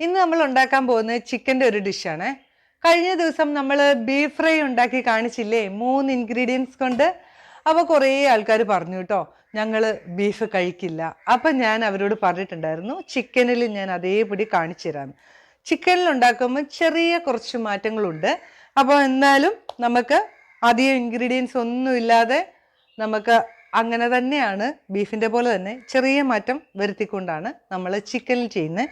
ഇന്ന് നമ്മൾ ഉണ്ടാക്കാൻ പോകുന്നത് ചിക്കന്റെ ഒരു ഡിഷാണ്. കഴിഞ്ഞ ദിവസം നമ്മൾ ബീഫ് ഫ്രൈ ഉണ്ടാക്കി കാണിച്ചില്ലേ? മൂന്ന് ഇൻഗ്രീഡിയൻസ് കൊണ്ട്. അപ്പോൾ കുറേ ആൾക്കാർ പറഞ്ഞു കേട്ടോ ഞങ്ങൾ ബീഫ് കഴിക്കില്ല. അപ്പം ഞാൻ അവരോട് പറഞ്ഞിട്ടുണ്ടായിരുന്നു ചിക്കനിൽ ഞാൻ അതേപടി കാണിച്ചു തരാം ചിക്കനിൽ ഉണ്ടാക്കുമ്പോൾ ചെറിയ കുറച്ച് മാറ്റങ്ങളുണ്ട്. അപ്പോൾ എന്നാലും നമുക്ക് അധികം ഇൻഗ്രീഡിയൻസ് ഒന്നുമില്ലാതെ നമുക്ക് അങ്ങനെ തന്നെയാണ് ബീഫിന്റെ പോലെ തന്നെ ചെറിയ മാറ്റം വരുത്തിക്കൊണ്ടാണ് നമ്മൾ ചിക്കനിൽ ചെയ്യുന്നത്.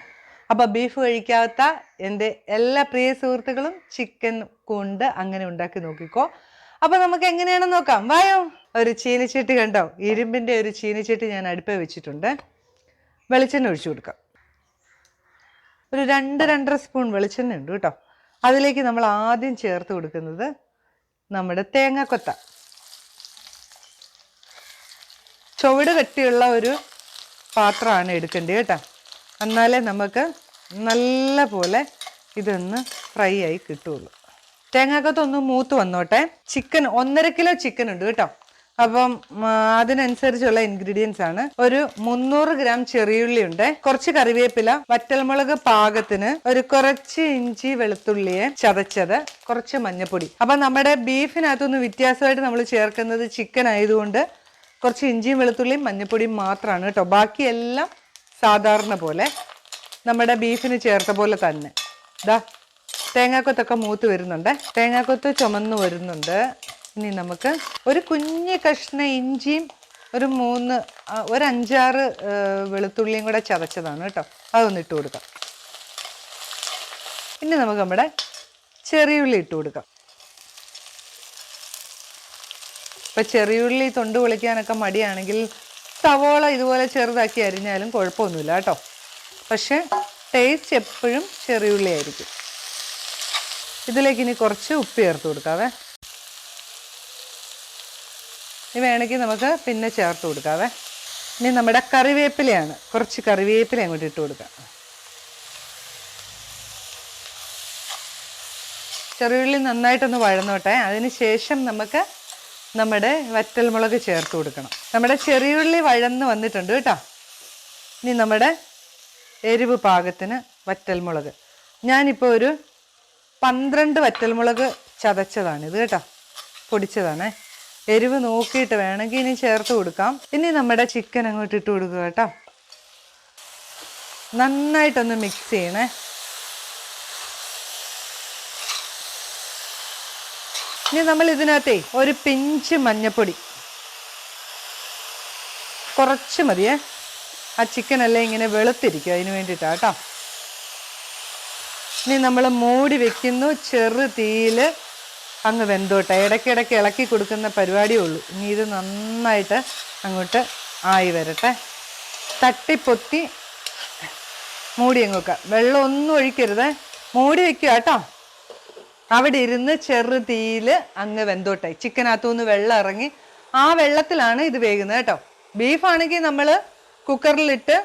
അപ്പോൾ ബീഫ് കഴിക്കാത്ത എന്റെ എല്ലാ പ്രിയ സുഹൃത്തുക്കളും ചിക്കൻ കൊണ്ട് അങ്ങനെ ഉണ്ടാക്കി നോക്കിക്കോ. അപ്പോൾ നമുക്ക് എങ്ങനെയാണെന്ന് നോക്കാം. വായോ. ഒരു ചീനിച്ചട്ടി കണ്ടോ? ഇരുമ്പിന്റെ ഒരു ചീനിച്ചട്ടി ഞാൻ അടുപ്പേ വെച്ചിട്ടുണ്ട്. വെളിച്ചെണ്ണ ഒഴിച്ചു കൊടുക്കാം. ഒരു രണ്ട് രണ്ടര സ്പൂൺ വെളിച്ചെണ്ണ ഉണ്ട് കേട്ടോ. അതിലേക്ക് നമ്മൾ ആദ്യം ചേർത്ത് കൊടുക്കുന്നത് നമ്മുടെ തേങ്ങാക്കൊത്ത. ചുവട് കട്ടിയുള്ള ഒരു പാത്രമാണ് എടുക്കേണ്ടത് കേട്ടോ. എന്നാലേ നമുക്ക് നല്ല പോലെ ഇതൊന്ന് ഫ്രൈ ആയി കിട്ടുള്ളൂ. തേങ്ങാക്കത്തൊന്ന് മൂത്ത് വന്നോട്ടെ. ചിക്കൻ ഒന്നര കിലോ ചിക്കൻ ഉണ്ട് കേട്ടോ. അപ്പം അതിനനുസരിച്ചുള്ള ഇൻഗ്രീഡിയൻസ് ആണ്. ഒരു മുന്നൂറ് ഗ്രാം ചെറിയുള്ളി ഉണ്ട്. കുറച്ച് കറിവേപ്പില വറ്റൽമുളക് പാകത്തിന് ഒരു കുറച്ച് ഇഞ്ചി വെളുത്തുള്ളിയെ ചതച്ചത് കുറച്ച് മഞ്ഞപ്പൊടി. അപ്പം നമ്മുടെ ബീഫിനകത്തൊന്ന് വ്യത്യാസമായിട്ട് നമ്മൾ ചേർക്കുന്നത് ചിക്കൻ ആയതുകൊണ്ട് കുറച്ച് ഇഞ്ചിയും വെളുത്തുള്ളിയും മഞ്ഞപ്പൊടിയും മാത്രമാണ് കേട്ടോ. ബാക്കിയെല്ലാം സാധാരണ പോലെ നമ്മുടെ ബീഫിന് ചേർത്ത പോലെ തന്നെ. ദാ തേങ്ങാക്കൊത്തൊക്കെ മൂത്ത് വരുന്നുണ്ട്. തേങ്ങാക്കൊത്ത് ചുമന്ന് വരുന്നുണ്ട്. ഇനി നമുക്ക് ഒരു കുഞ്ഞ് കഷ്ണ ഇഞ്ചിയും ഒരു മൂന്ന് ഒരു അഞ്ചാറ് വെളുത്തുള്ളിയും കൂടെ ചതച്ചതാണ് കേട്ടോ. അതൊന്ന് ഇട്ട് കൊടുക്കാം. ഇനി നമുക്ക് നമ്മുടെ ചെറിയുള്ളി ഇട്ട് കൊടുക്കാം. ഇപ്പം ചെറിയുള്ളി തൊണ്ട് പൊളിക്കാനൊക്കെ മടിയാണെങ്കിൽ സവോള ഇതുപോലെ ചെറുതാക്കി അരിഞ്ഞാലും കുഴപ്പമൊന്നുമില്ല കേട്ടോ. പക്ഷേ ടേസ്റ്റ് എപ്പോഴും ചെറിയുള്ളി ആയിരിക്കും ഇതിലേക്ക് ഇനി കുറച്ച് ഉപ്പ് ചേർത്ത് കൊടുക്കാവേ. ഇനി വേണമെങ്കിൽ നമുക്ക് പിന്നെ ചേർത്ത് കൊടുക്കാവേ. ഇനി നമ്മുടെ കറിവേപ്പിലയാണ്. കുറച്ച് കറിവേപ്പില അങ്ങോട്ട് ഇട്ട് കൊടുക്കാം. ചെറിയുള്ളി നന്നായിട്ടൊന്ന് വഴന്നോട്ടെ. അതിന് ശേഷം നമുക്ക് നമ്മുടെ വറ്റൽമുളക് ചേർത്ത് കൊടുക്കണം. നമ്മുടെ ചെറിയുള്ളി വഴന്ന് വന്നിട്ടുണ്ട് കേട്ടോ. ഇനി നമ്മുടെ എരിവ് പാകത്തിന് വറ്റൽമുളക്. ഞാനിപ്പോൾ ഒരു പന്ത്രണ്ട് വറ്റൽമുളക് ചതച്ചതാണ് ഇത് കേട്ടോ. പൊടിച്ചതാണേ. എരിവ് നോക്കിയിട്ട് വേണമെങ്കിൽ ഇനി ചേർത്ത് കൊടുക്കാം. ഇനി നമ്മുടെ ചിക്കൻ അങ്ങോട്ട് ഇട്ട് കൊടുക്കുക കേട്ടോ. നന്നായിട്ടൊന്ന് മിക്സ് ചെയ്യണേ. ഇനി നമ്മൾ ഇതിനകത്തേ ഒരു പിഞ്ച് മഞ്ഞപ്പൊടി. കുറച്ച് മതിയേ ആ ചിക്കനല്ലേ ഇങ്ങനെ വെളുത്തിരിക്കും അതിന് വേണ്ടിയിട്ടാണ് കേട്ടോ. ഇനി നമ്മൾ മൂടി വെക്കുന്നു ചെറു തീയിൽ അങ്ങ് വെന്തോട്ടെ. ഇടയ്ക്കിടയ്ക്ക് ഇളക്കി കൊടുക്കുന്ന പരിപാടിയേ ഉള്ളൂ. ഇനി ഇത് നന്നായിട്ട് അങ്ങോട്ട് ആയി വരട്ടെ. തട്ടിപ്പൊത്തി മൂടി അങ്ങ് വെക്കുക വെള്ളം ഒന്നും ഒഴിക്കരുത്. മൂടി വെക്കുക കേട്ടോ. അവിടെ ഇരുന്ന് ചെറു തീയിൽ അങ്ങ് വെന്തോട്ടായി. ചിക്കനകത്തുനിന്ന് വെള്ളം ഇറങ്ങി ആ വെള്ളത്തിലാണ് ഇത് വേകുന്നത് കേട്ടോ. ബീഫാണെങ്കിൽ നമ്മൾ കുക്കറിലിട്ട്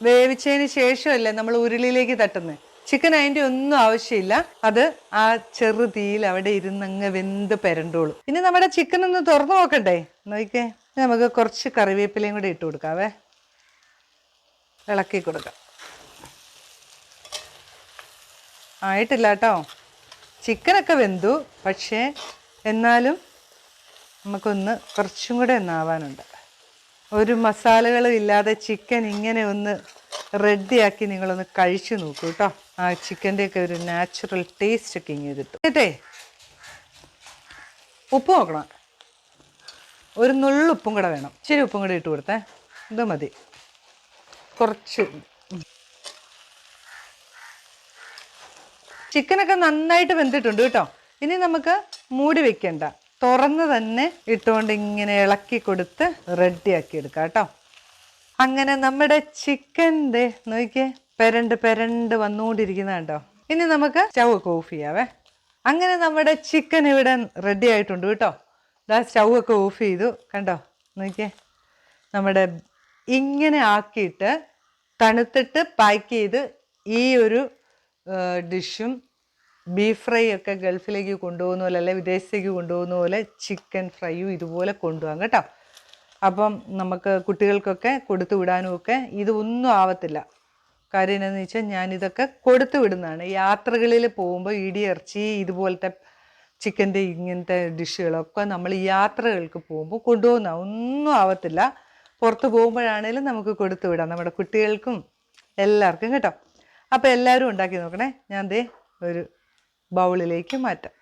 വേവിച്ചതിന് ശേഷമല്ലേ നമ്മൾ ഉരുളിയിലേക്ക് തട്ടുന്നത്. ചിക്കൻ അതിന്റെ ഒന്നും ആവശ്യമില്ല. അത് ആ ചെറു തീയിൽ അവിടെ ഇരുന്ന് അങ്ങ് വെന്ത് പെരണ്ടോളൂ. ഇനി നമ്മുടെ ചിക്കൻ ഒന്ന് തുറന്നു നോക്കണ്ടേ? നോക്കേ നമുക്ക് കുറച്ച് കറിവേപ്പിലയും കൂടെ ഇട്ട് കൊടുക്കാവേ. ഇളക്കി കൊടുക്കാം. ആയിട്ടില്ല കേട്ടോ. ചിക്കനൊക്കെ വെന്തു പക്ഷേ എന്നാലും നമുക്കൊന്ന് കുറച്ചും കൂടെ ഒന്നാവാനുണ്ട് ഒരു മസാലകളും ഇല്ലാതെ ചിക്കൻ ഇങ്ങനെ ഒന്ന് റെഡിയാക്കി നിങ്ങളൊന്ന് കഴിച്ചു നോക്കൂ കേട്ടോ ആ ചിക്കന്റെയൊക്കെ ഒരു നാച്ചുറൽ ടേസ്റ്റ് ഒക്കെ ഇങ്ങനെ കിട്ടും. കേട്ടേ ഉപ്പ് നോക്കണം. ഒരു നുള്ളുപ്പും കൂടെ വേണം. ഇച്ചിരി ഉപ്പും കൂടെ ഇട്ട് കൊടുത്തേ. ഇത് മതി. കുറച്ച് ചിക്കനൊക്കെ നന്നായിട്ട് വെന്തിട്ടുണ്ട് കേട്ടോ. ഇനി നമുക്ക് മൂടി വെക്കണ്ട. തുറന്ന് തന്നെ ഇട്ടുകൊണ്ട് ഇങ്ങനെ ഇളക്കി കൊടുത്ത് റെഡിയാക്കി എടുക്കാം കേട്ടോ. അങ്ങനെ നമ്മുടെ ചിക്കൻ ദേ നോക്കിയേ പെരണ്ട് പെരണ്ട് വന്നുകൊണ്ടിരിക്കുന്ന കേട്ടോ. ഇനി നമുക്ക് സ്റ്റൗ ഒക്കെ ഓഫ് ചെയ്യാവേ. അങ്ങനെ നമ്മുടെ ചിക്കൻ ഇവിടെ റെഡി ആയിട്ടുണ്ട് കേട്ടോ. ഇതാ സ്റ്റൗ ഒക്കെ ഓഫ് ചെയ്തു. കണ്ടോ? നോക്കിയേ. നമ്മുടെ ഇങ്ങനെ ആക്കിയിട്ട് തണുത്തിട്ട് പാക്ക് ചെയ്ത് ഈ ഒരു ഡിഷും ബീഫ് ഫ്രൈ ഒക്കെ ഗൾഫിലേക്ക് കൊണ്ടുപോകുന്ന പോലെ അല്ലെ വിദേശത്തേക്ക് കൊണ്ടുപോകുന്ന പോലെ ചിക്കൻ ഫ്രൈയും ഇതുപോലെ കൊണ്ടുപോകാം കേട്ടോ. അപ്പം നമുക്ക് കുട്ടികൾക്കൊക്കെ കൊടുത്തു വിടാനും ഒക്കെ ഇതൊന്നും ആവത്തില്ല. കാര്യം എന്താണെന്ന് വെച്ചാൽ ഞാനിതൊക്കെ കൊടുത്തു വിടുന്നതാണ്. യാത്രകളിൽ പോകുമ്പോൾ ഇടിയിറച്ചി ഇതുപോലത്തെ ചിക്കന്റെ ഇങ്ങനത്തെ ഡിഷുകളൊക്കെ നമ്മൾ യാത്രകൾക്ക് പോകുമ്പോൾ കൊണ്ടുപോകുന്ന ഒന്നും ആവത്തില്ല. പുറത്ത് പോകുമ്പോഴാണേലും നമുക്ക് കൊടുത്തു വിടാം. നമ്മുടെ കുട്ടികൾക്കും എല്ലാവർക്കും കേട്ടോ. അപ്പോൾ എല്ലാവരും ഉണ്ടാക്കി നോക്കണേ. ഞാൻ ദേ ഒരു ബൗളിലേക്ക് മാറ്റാം.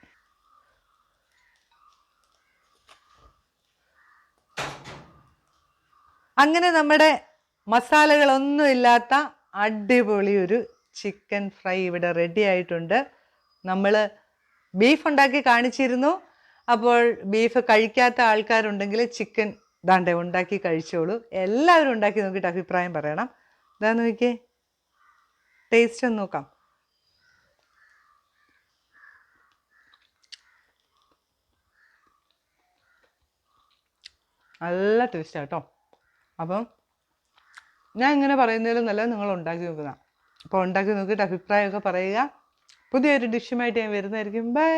അങ്ങനെ നമ്മുടെ മസാലകളൊന്നും ഇല്ലാത്ത അടിപൊളി ഒരു ചിക്കൻ ഫ്രൈ ഇവിടെ റെഡി ആയിട്ടുണ്ട്. നമ്മൾ ബീഫ് ഉണ്ടാക്കി കാണിച്ചിരുന്നു. അപ്പോൾ ബീഫ് കഴിക്കാത്ത ആൾക്കാരുണ്ടെങ്കിൽ ചിക്കൻ ദാണ്ടെ ഉണ്ടാക്കി കഴിച്ചോളൂ. എല്ലാവരും ഉണ്ടാക്കി നോക്കിയിട്ട് അഭിപ്രായം പറയണം. ഇതാ നോക്കിയേ. ടേസ്റ്റ് ഒന്ന് നോക്കാം. നല്ല ടേസ്റ്റാണ് കേട്ടോ. അപ്പം ഞാൻ ഇങ്ങനെ പറയുന്നതിലും നല്ല നിങ്ങൾ ഉണ്ടാക്കി നോക്കുന്ന അപ്പോൾ ഉണ്ടാക്കി നോക്കിയിട്ട് അഭിപ്രായമൊക്കെ പറയുക. പുതിയൊരു ഡിഷുമായിട്ട് ഞാൻ വരുന്നതായിരിക്കും. ബൈ